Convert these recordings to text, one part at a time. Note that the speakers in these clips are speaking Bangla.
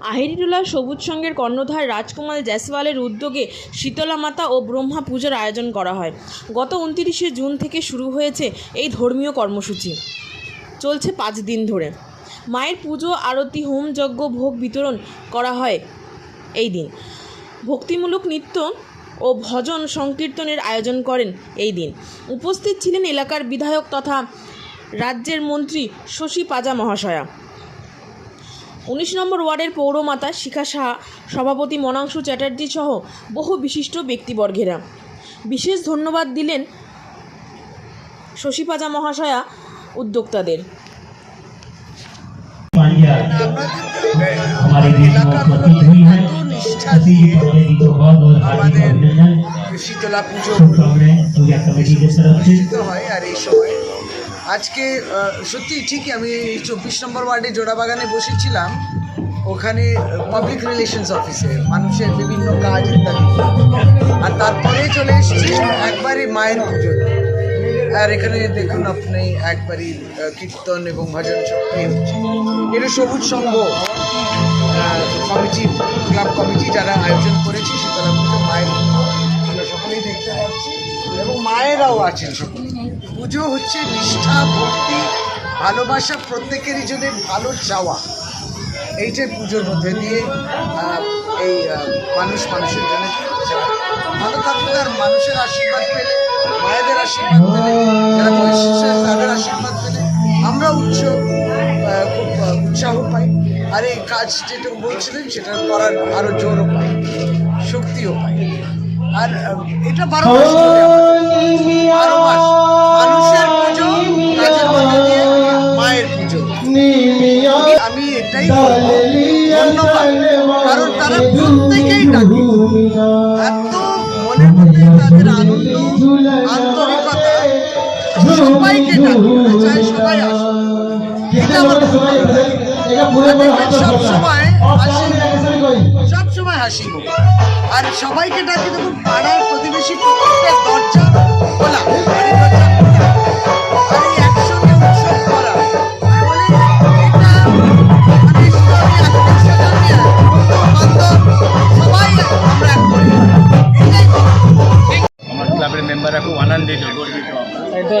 আহিরিটোলা সবুজ সঙ্গের কর্ণধার রাজকুমার জয়সওয়ালের উদ্যোগে শীতলা মাতা ও ব্রহ্মা পুজোর আয়োজন করা হয়। গত উনতিরিশে জুন থেকে শুরু হয়েছে এই ধর্মীয় কর্মসূচি। চলছে পাঁচ দিন ধরে। মায়ের পুজো, আরতি, হোম যজ্ঞ, ভোগ বিতরণ করা হয় এই দিন। ভক্তিমূলক নৃত্য ও ভজন সংকীর্তনের আয়োজন করেন এই দিন। উপস্থিত ছিলেন এলাকার বিধায়ক তথা রাজ্যের মন্ত্রী শশী পাজা মহাশয়া। উনিশ নম্বর ওয়ার্ডের পৌরমাতা শিখা সাহা সভাপতি মনাংশু চ্যাটার্জি সহ বহু বিশিষ্ট ব্যক্তিবর্গেরা। বিশেষ ধন্যবাদ দিলেন শশীপাজা মহাশয়া উদ্যোক্তাদের। শীতলা পুজো হয় আর এই সময়। আজকে সত্যি ঠিকই আমি চব্বিশ নম্বর ওয়ার্ডে জোড়াবাগানে বসেছিলাম। ওখানে পাবলিক রিলেশনস অফিসে মানুষের বিভিন্ন কাজ ইত্যাদি। আর তারপরে চলে এসেছি একবারই মায়ের পুজো। আর এখানে দেখুন আপনি একবারই কীর্তন এবং ভজন শক্তি। এটা সবুজ সংঘ কমিটি ক্লাব কমিটি যারা আয়োজন করেছে পুজো মায়ের আমরা সকলেই দেখতে পাচ্ছি। এবং মায়েরাও আছেন সকলে। পুজো হচ্ছে নিষ্ঠা ভক্তি ভালোবাসা প্রত্যেকেরই জন্য ভালো চাওয়া। এইটাই পুজোর মধ্যে দিয়ে এই মানুষ মানুষের জন্য। ভালো থাকুক আর মানুষের আশীর্বাদ পেলে মায়েদের আশীর্বাদ পেলে যারা বয়স্ক তাদের আশীর্বাদ পেলে আমরা উৎস খুব উৎসাহ পাই। আর এই কাজ যেটা বলছিলেন সেটা করার আরও জোরও পাই শক্তিও পাই। আর এটা বারো মাস বারো মাস এটাই বলব। ধন্যবাদ। কারণ তারা প্রত্যেকেই ডাকে। এত মনের মধ্যে তাদের আনন্দ আন্তরিকতা। সবাইকে ডাকে। চাই সবাই আসে এটা আমার খুব ভালো আর দেখবেন সব সময় হাসি আর সবাইকে ডাকি দেখুন পাড়ার প্রতিবেশী প্রত্যেকটা দরজা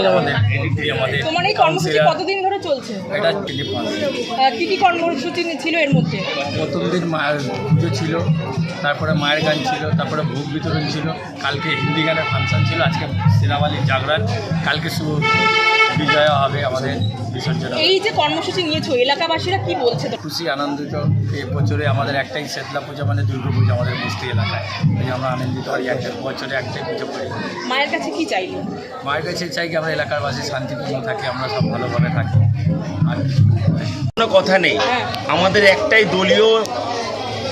আমাদের আমাদের। তোমার এই কর্মসূচি কতদিন ধরে চলছে? এটা কি কি কর্মসূচি ছিল এর মধ্যে? প্রথম দিন মায়ের পুজো ছিল তারপরে মায়ের গান ছিল তারপরে ভোগ বিতরণ ছিল কালকে হিন্দি গানের ফাংশন ছিল আজকে সেরাবালির জাগরান কালকে শুভ বিজয় হবে আমাদের বিসর্জন এই যে কর্মসূচি নিয়েছো এলাকাবাসীরা কি বলছে? খুশি আনন্দিত। এই বছরে আমাদের একটাই শেতলা পুজো মানে দুর্গা পুজো আমাদের মিষ্টি এলাকায়। আমরা আনন্দিত হই একটা বছরে একটাই পুজো করি। মায়ের কাছে কি চাইলো মায়ের কাছে চাই কি আমরা এলাকার বাসী শান্তিপূর্ণ থাকি আমরা সব ভালোভাবে থাকি। আর কোনো কথা নেই। হ্যাঁ। আমাদের একটাই দলীয়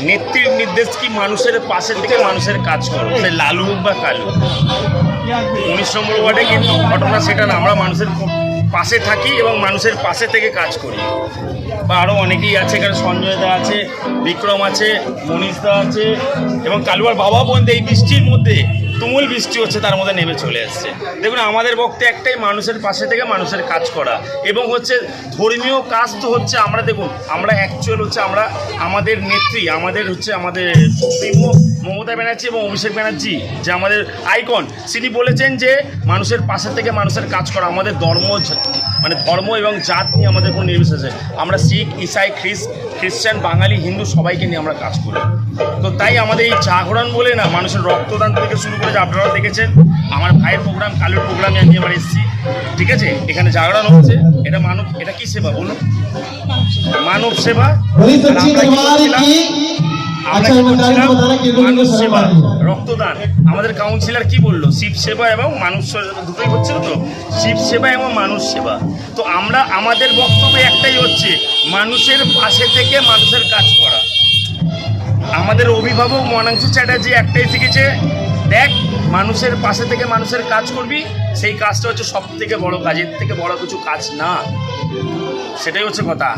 নেত্রীর নির্দেশ কি মানুষের পাশে থেকে মানুষের কাজ করো? সে লালু বা কালু। উনিশ নম্বর ওয়ার্ডে কিন্তু ঘটনা সেটা না, আমরা মানুষের পাশে থাকি এবং মানুষের পাশে থেকে কাজ করি। বা আরও অনেকেই আছে, এখানে সঞ্জয় দা আছে, বিক্রম আছে, মনীষ দা আছে, এবং কালুয়ার বাবা বোনদের এই বৃষ্টির মধ্যে তুমুল বৃষ্টি হচ্ছে, তার মধ্যে নেমে চলে আসছে দেখুন, আমাদের বক্তে একটাই মানুষের পাশে থেকে মানুষের কাজ করা। এবং হচ্ছে, ধর্মীয় কাজ তো হচ্ছে, আমরা দেখুন, আমরা অ্যাকচুয়াল হচ্ছে, আমরা, আমাদের নেত্রী, আমাদের হচ্ছে, আমাদের মমতা ব্যানার্জি এবং অভিষেক ব্যানার্জি যে আমাদের আইকন তিনি বলেছেন যে মানুষের পাশে থেকে মানুষের কাজ করা আমাদের ধর্ম মানে ধর্ম এবং জাত নিয়ে আমাদের কোনো নির্বিশেষে আমরা শিখ ইসাই খ্রিস খ্রিস্টান বাঙালি হিন্দু সবাইকে নিয়ে আমরা কাজ করি। তো তাই আমাদের এই জাগরণ বলে না মানুষের রক্তদান থেকে শুরু করে যে আপনারা দেখেছেন আমার ভাইয়ের প্রোগ্রাম কালুর প্রোগ্রামে আমি এবার এসেছি। ঠিক আছে? এখানে জাগরণ হচ্ছে। এটা মানব এটা কি সেবা বলুন? মানব সেবা? মানুষ সেবা রক্তদান। আমাদের কাউন্সিলর কি বলল? শিব সেবা এবং মানুষ দুটোই হচ্ছিল তো? শিব সেবা এবং মানুষ সেবা তো আমরা আমাদের বক্তব্য একটাই হচ্ছে মানুষের পাশে থেকে মানুষের কাজ করা। আমাদের অভিভাবক মনাংশু চ্যাটার্জি একটাই শিখেছে দেখ মানুষের পাশে থেকে মানুষের কাজ করবি সেই কাজটা হচ্ছে সব থেকে বড় কাজের থেকে বড় কিছু কাজ না। সেটাই হচ্ছে কথা।